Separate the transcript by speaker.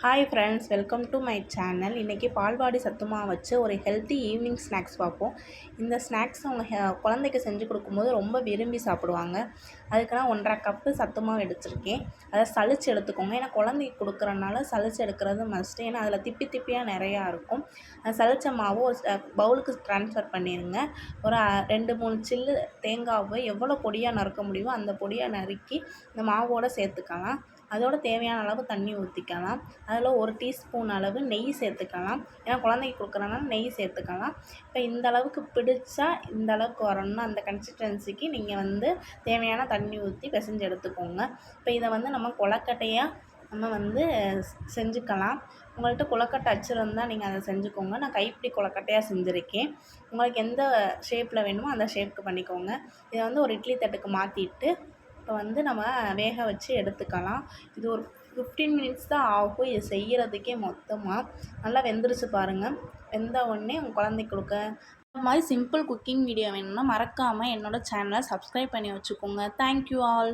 Speaker 1: Hi friends welcome to my channel இன்றைக்கி பால்வாடி சத்துமா வச்சு ஒரு ஹெல்த்தி ஈவினிங் ஸ்நாக்ஸ் பார்ப்போம். இந்த ஸ்நாக்ஸ் அவங்க குழந்தைக்கு செஞ்சு கொடுக்கும்போது ரொம்ப விரும்பி சாப்பிடுவாங்க. அதுக்கு நான் ஒன்றரை கப்பு சத்துமாவு எடுத்திருக்கேன். அதை சளிச்சு எடுத்துக்கோங்க. ஏன்னா குழந்தைக்கு கொடுக்குறனால சளிச்சு எடுக்கிறது மஸ்ட் ஏன்னா அதில் திப்பி திப்பியாக நிறையா இருக்கும். அந்த சளிச்ச மாவு ஒரு பவுலுக்கு ட்ரான்ஸ்ஃபர் பண்ணிடுங்க ஒரு ரெண்டு மூணு சில்லு தேங்காவை எவ்வளோ பொடியாக நறுக்க முடியுமோ அந்த பொடியாக நறுக்கி இந்த மாவோடு சேர்த்துக்கலாம். அதோட தேவையான அளவு தண்ணி ஊற்றிக்கலாம் அதில் ஒரு டீஸ்பூன் அளவு நெய் சேர்த்துக்கலாம். ஏன்னா குழந்தைக்கு கொடுக்குறனால நெய் சேர்த்துக்கலாம். இப்போ இந்த அளவுக்கு பிடிச்சா இந்த அளவுக்கு வரணும்னா அந்த கன்சிஸ்டன்சிக்கு நீங்கள் வந்து தேவையான தண்ணி ஊற்றி பிசைஞ்சு எடுத்துக்கோங்க. இப்போ இதை வந்து நம்ம கொலக்கட்டையாக நம்ம வந்து செஞ்சுக்கலாம். உங்கள்கிட்ட கொலக்கட்டை அச்சிருந்தால் நீங்கள் அதை செஞ்சுக்கோங்க. நான் கைப்பிடி கொலக்கட்டையாக செஞ்சுருக்கேன். உங்களுக்கு எந்த ஷேப்பில் வேணுமோ அந்த ஷேப்புக்கு பண்ணிக்கோங்க. இதை வந்து ஒரு இட்லி தட்டுக்கு மாற்றிட்டு இப்போ வந்து நம்ம வேக வச்சு எடுத்துக்கலாம். இது ஒரு ஃபிஃப்டீன் மினிட்ஸ் தான் ஆகும். இது செய்கிறதுக்கே மொத்தமாக நல்லா வெந்துருச்சு பாருங்கள் வெந்த உடனே உங்கள் குழந்தைக்கு கொடுக்க. இந்த மாதிரி சிம்பிள் குக்கிங் வீடியோ வேணும்னா மறக்காமல் என்னோட சேனலை சப்ஸ்கிரைப் பண்ணி வச்சுக்கோங்க. Thank you all